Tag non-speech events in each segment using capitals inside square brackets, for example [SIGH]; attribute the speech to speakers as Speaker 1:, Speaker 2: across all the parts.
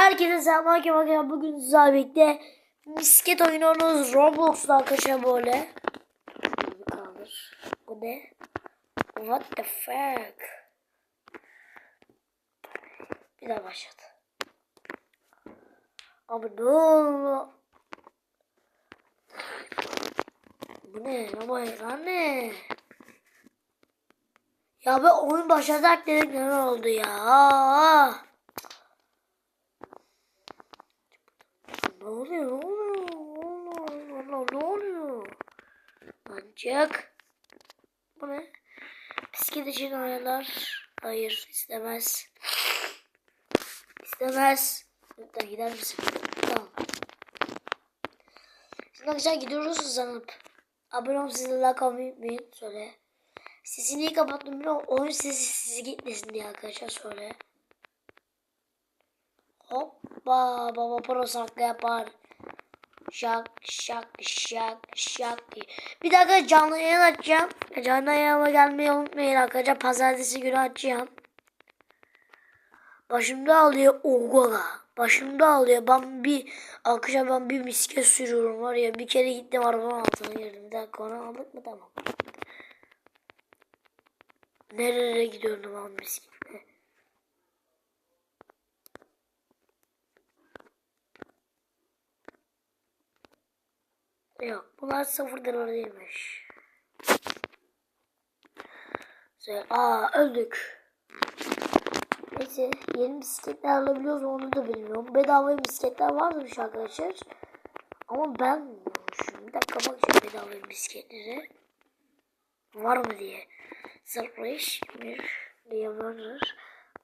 Speaker 1: Herkese selamlar arkadaşlar. Bugün sizlerle misket oynuyoruz. Roblox'ta arkadaşlar böyle. Kaldır. Bu ne? What the fuck? Bir daha başlat. Abi ne oldu? Bu ne? Ama lan ne? Ya be oyun başlatak dedik ne oldu ya? Ne oluyor? Ne oluyor? Allah Allah ne oluyor? Ancak bu ne? Bisiklet için ayarlar. Hayır istemez. İstemez. Lütfen gider misin? Tamam. Şimdi arkadaşlar gidiyoruz hızlanıp. Abone olup sizinle like olmayı unutmayın. Söyle. Sesini kapattım. Oyun sesi sizi gitmesin diye arkadaşlar söyle. Hoppa baba pro sakla yapar. Şak şak şak şak. Bir dakika canlı yayın açacağım. Canlı yayına gelmeyi unutmayın arkadaşlar. Pazartesi günü açacağım. Başımda ağlıyor Ogola. Başımda ağlıyor. Ben bir akşam ben bir miske sürüyorum var ya. Bir kere gittim arabanın altına girdim. Bir dakika onu aldık mı tamam. Nerelere gidiyorum ben miskimle. Yok bunlar sıfır dolar değilmiş. Şey, aa öldük. Neyse yeni bisikletler alabiliyoruz onu da bilmiyorum. Bedava bisikletler varmış arkadaşlar. Ama ben bilmiyormuşum. Bir dakika bakacağım bedava bisikletleri. Var mı diye. Sırf bir diye varır.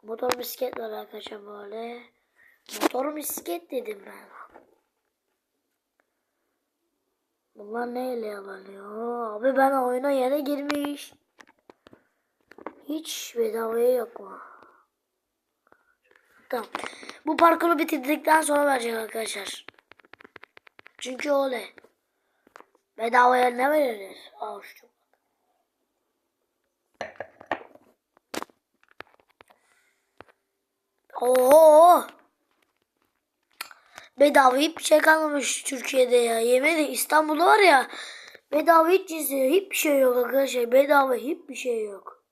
Speaker 1: Motor bisiklet var arkadaşlar böyle. Motor bisiklet dedim ben. Bunlar neyle alınıyor? Abi ben oyuna yere girmiş. Hiç bedavaya yok mu? Tamam. Bu parkuru bitirdikten sonra vereceğim arkadaşlar. Çünkü öyle. Bedavaya ne verilir? Aa şu. Oo. Bedava hiçbir şey kalmamış Türkiye'de ya. Ederim İstanbul'da var ya. Bedava hiç cinsi hiçbir şey yok arkadaşlar. Bedava hiçbir şey yok.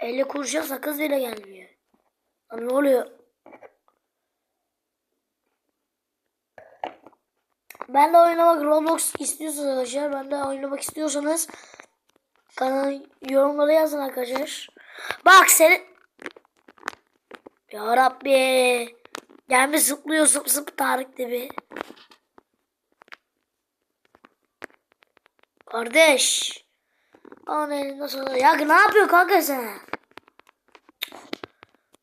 Speaker 1: 50 kuruşa sakız bile gelmiyor. Lan ne oluyor? Ben de oynamak Roblox istiyorsanız arkadaşlar. Ben de oynamak istiyorsanız kanal yorumlara yazın arkadaşlar. Bak seni Ya Rabbi. Gelmiş zıplıyor zıp zıp Tarık gibi. Kardeş. Ana nasıl? Ya ne yapıyor kanka sen?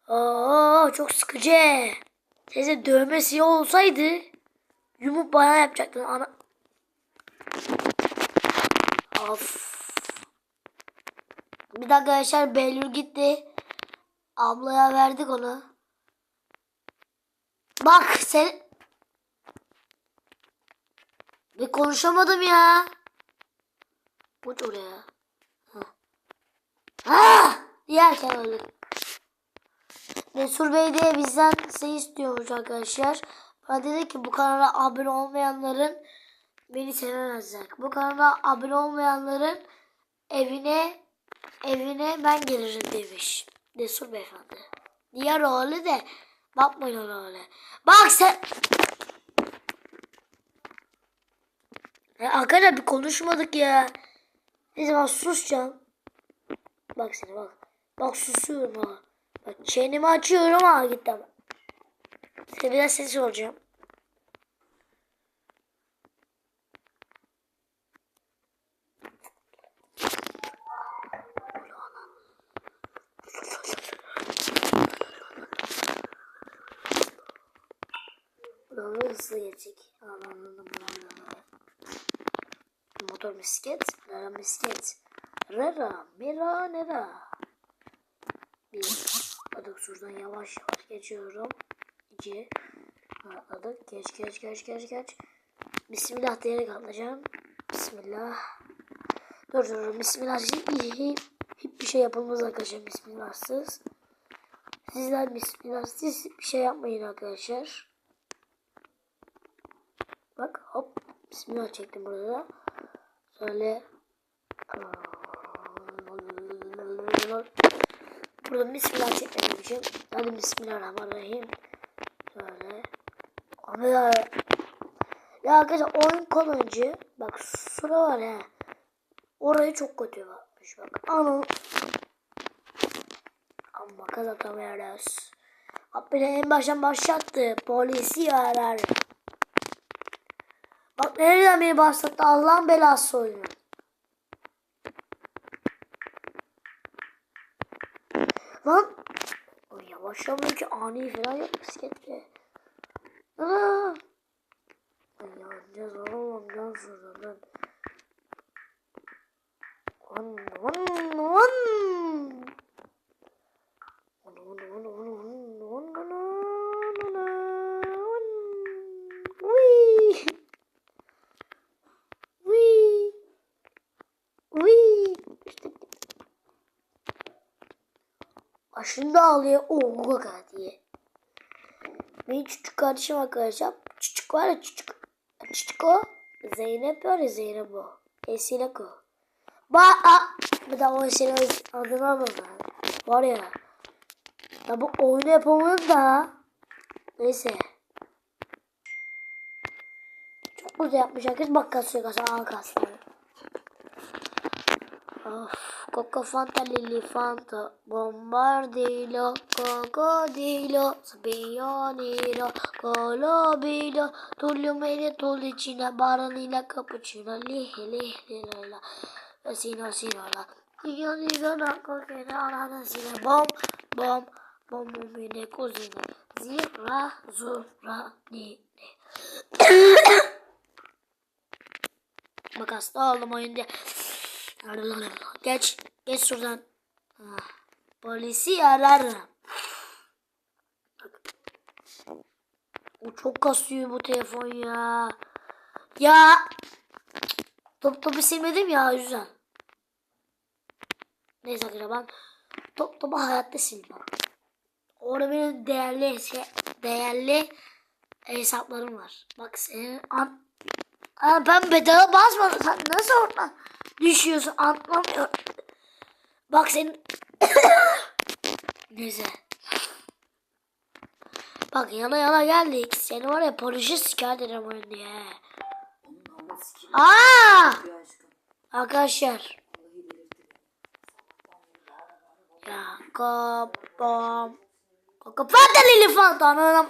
Speaker 1: Oo çok sıkıcı. Teyze dövmesi olsaydı yumuk bana yapacaktın ana. Of. Bir dakika arkadaşlar Behlül gitti. Ablaya verdik onu. Bak sen bir konuşamadım ya. Uç oraya. Ha. Ah! Yerken öldük. Mesur Bey de bizden şey istiyormuş arkadaşlar. Bana dedi ki bu kanala abone olmayanların beni sevemezler. Bu kanala abone olmayanların evine evine ben gelirim demiş. Mesur Beyefendi. Diğer oğlu de bakmayın ona öyle. Bak sen ya arkadaşlar bir konuşmadık ya. Ne zaman susacağım. Bak seni bak. Bak susuyorum ha. Bak çenemi açıyorum ha gitti ama. Size biraz ses olacağım. Buraları hızlı. Anladım. Motor bisiklet. Rara bisiklet. Rara. Mira nera. Bir. Atladık şuradan yavaş yavaş geçiyorum. İki. Atladık. Geç geç geç geç geç. Bismillah diyerek atlayacağım. Bismillah. Dur dur dur. Bismillah. Hiçbir şey yapılmaz arkadaşlar. Bismillahsız. Sizler bismillah siz bir şey yapmayın arkadaşlar. Bak hop bismillah çektim burada. Şöyle Burada bismillah çekmemişim. Hadi bismillahirrahmanirrahim. Şöyle. Abi ya. Ya arkadaşlar oyun konuncu. Bak şura var ya. Orayı çok kötü bakmış bak. Anam. Ama kazanamıyoruz. Bak beni en baştan başlattı. Polisi arar. Bak nereden beni başlattı Allah'ın belası oyunu. Lan. O yavaşlamıyor ki ani falan yok bisikletle. Aa. Ay yanacağız oğlum can şuradan lan. Lan lan lan. Wee. İşte Başında ağlıyor. Oo diye. Benim küçük kardeşim arkadaşlar. Çocuk var ya çocuk. Çocuk o. Zeynep var ya Zeynep o. Esinek o. Ba a. Bir daha o Esinek adını alma ben. Var ya. Ya bu oyunu yapamadım da. Neyse. Çok güzel yapmış herkes. Bak kasıyor kasıyor. Al kasıyor. Of, Coco Fanta, Lili Fanta, Bombardilo, Cocodilo, Spionilo, Colobilo, Tullio Mele, Tullicina, Baronila, Cappuccino, Lihe, Lihe, Lila, Sino, Sinola, Io dico no, coquina, la sina, bom, bom, bom, bom, bine, cosina, zira, zura, ni, ni. Makasla aldım oyunda. Geç. Geç şuradan. Ah, Polisi ararım. O çok kasıyor bu telefon ya. Ya. Top topu silmedim ya o yüzden. Neyse arkadaşlar ben top topu hayatta silmem. Orada benim değerli değerli hesaplarım var. Bak senin an Aa, ben bedava basmadım. Sen nasıl oradan düşüyorsun anlamıyorum. Bak senin... Neyse. Bak yana yana geldik. Seni var ya polise şikayet ederim oyun diye. Aa! Arkadaşlar. Ya kapam. Kapat Lili Fantan'ım.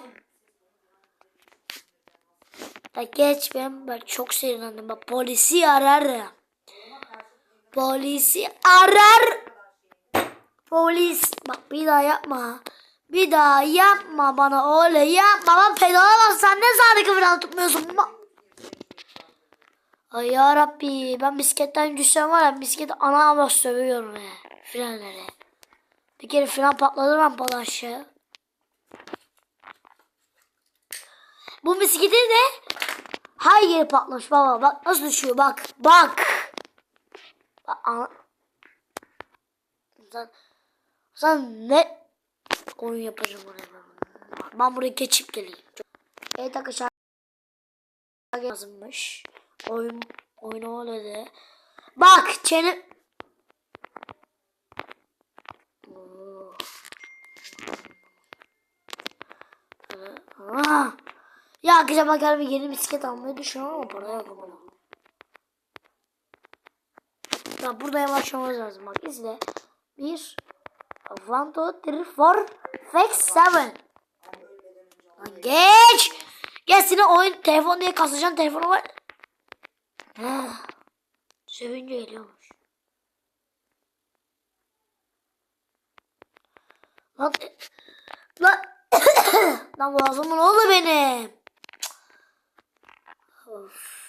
Speaker 1: Ya geç ben, ben çok sinirlendim. Bak polisi ararım. Polisi arar. Polis. Bak bir daha yapma. Bir daha yapma bana öyle yapma. Ben pedala bak sen ne sadık falan tutmuyorsun. Bak. Ay yarabbi ben bisikletten düşsem var ya bisikleti ana ama sövüyorum ya. Frenleri. Bir kere fren patladı rampalı aşağı. Bu bisikleti de her yeri patlamış baba. Bak nasıl düşüyor bak. Bak. Sen, sen ne oyun yapacağım oraya ben. Ben buraya geçip geleyim. Evet arkadaşlar. Yazılmış. Oyun oyunu öyle. Bak çene. Ya akşama gel bir yeni bisiklet almayı düşünüyorum ama para yok bana. Ya burada yavaşlamamız lazım. Bak izle. Bir. One, two, three, four, five, seven. Lan geç. Gel seni oyun telefon diye kasacaksın telefonu var. Ah. Sevince geliyormuş. Lan. Lan. [COUGHS] Lan boğazım ne oldu benim? Of.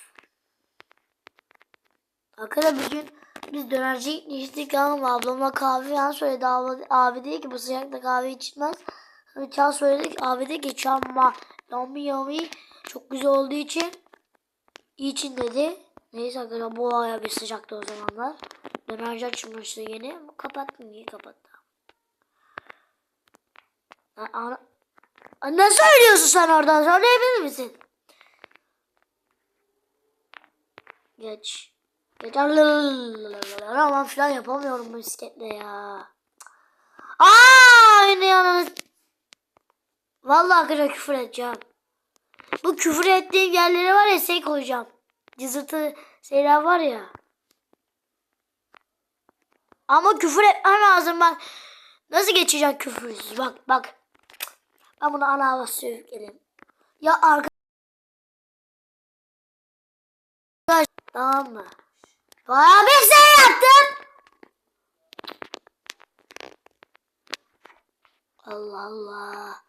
Speaker 1: Arkadaşlar bugün biz dönerci gitmiştik ama ablamla kahve falan söyledi. Abi, abi dedi ki bu sıcakta kahve içilmez. Çay söyledik. Abi dedi ki çamma yummy yummy çok güzel olduğu için için dedi. Neyse arkadaşlar bu aya bir sıcaktı o zamanlar. Dönerci açılmıştı yeni. Kapattım niye kapattı? Ana- Ne söylüyorsun sen oradan? Söyleyebilir misin? Geç. Aman falan yapamıyorum bu bisikletle ya. Aa, yanınız. Vallahi edeceğim. Bu küfür ettiğim yerlere var ya şey koyacağım. Şeyler var ya. Ama küfür etmem lazım bak. Nasıl geçeceğim küfürsüz? Bak bak. Ben bunu ana hava sövkelim. Ya arka... Tamam? Bana bir şey yaptın. Allah Allah.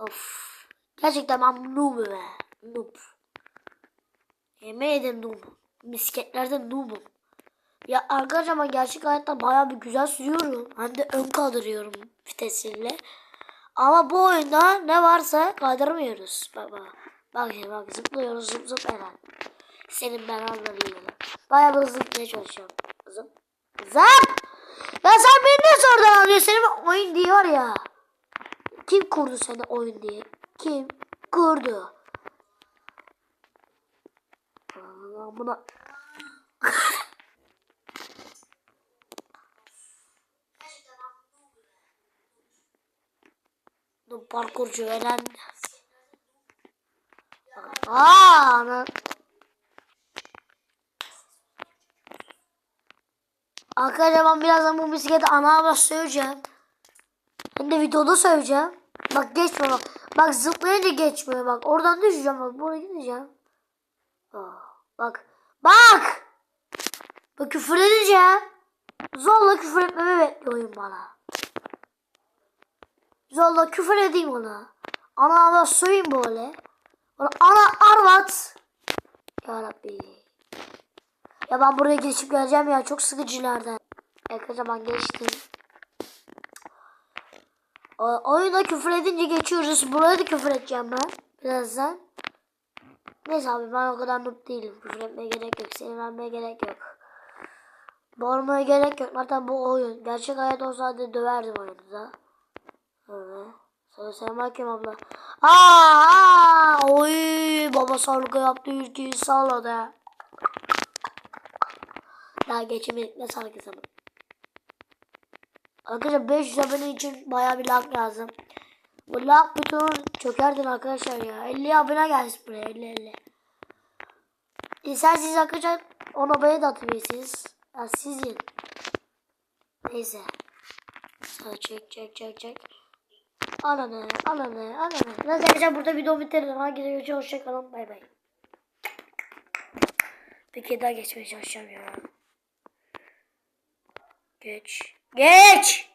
Speaker 1: Of. Gerçekten ben noobum be. Noob. Yemin ederim noobum. Misketlerde noobum. Ya arkadaşlar ben gerçek hayatta bayağı bir güzel sürüyorum. Hem de ön kaldırıyorum vitesiyle. Ama bu oyunda ne varsa kaldırmıyoruz. Bak bak. Şimdi bak zıplıyoruz zıp zıp Eren. Senin ben anlarıyla. Bayağı hızlı gitmeye çalışıyorum. Zıp. Zıp. Ya sen beni niye sonradan alıyorsun? Senin oyun diye var ya. Kim kurdu seni oyun diye? Kim kurdu? Buna... Bu parkurcu veren... Aa, ana. Arkadaşlar ben birazdan bu bisikleti ana abla söyleyeceğim. Ben de videoda söyleyeceğim. Bak geçme bak. Bak zıplayınca geçmiyor bak. Oradan düşeceğim bak. Buraya gideceğim. Aa, bak. Bak. Bak küfür edeceğim. Zorla küfür etmemi bekliyor bana. Zorla küfür edeyim ona. Ana abla söyleyeyim böyle. Bana ana arvat. Ya Rabbi. Ya ben buraya geçip geleceğim ya çok sıkıcılardan. Arkadaşlar ben geçtim. O, oyuna küfür edince geçiyoruz. Buraya da küfür edeceğim ben. Birazdan. Neyse abi ben o kadar noob değilim. Küfür etmeye gerek yok. Sinirlenmeye gerek yok. Bağırmaya gerek yok. Zaten bu oyun. Gerçek hayat olsaydı döverdim oyunda. Evet. Sana selamünaleyküm abla. Aa, aa, oy baba sargı yaptı ülkeyi salladı. Daha geçemedik ne sargı zaman. Arkadaşlar 500 abone için bayağı bir like lazım. Bu like butonu çökerdin arkadaşlar ya. 50 abone gelsin buraya 50 50. İsterseniz arkadaşlar 10 abone de atabilirsiniz. Ya sizin. Neyse. Sağ çek çek çek çek. Ananı ananı ananı. Neyse arkadaşlar burada video bitirelim. Herkese görüşürüz. Hoşçakalın. Bay bay. Bir kere daha geçmeye çalışacağım ya. Geç. Geç.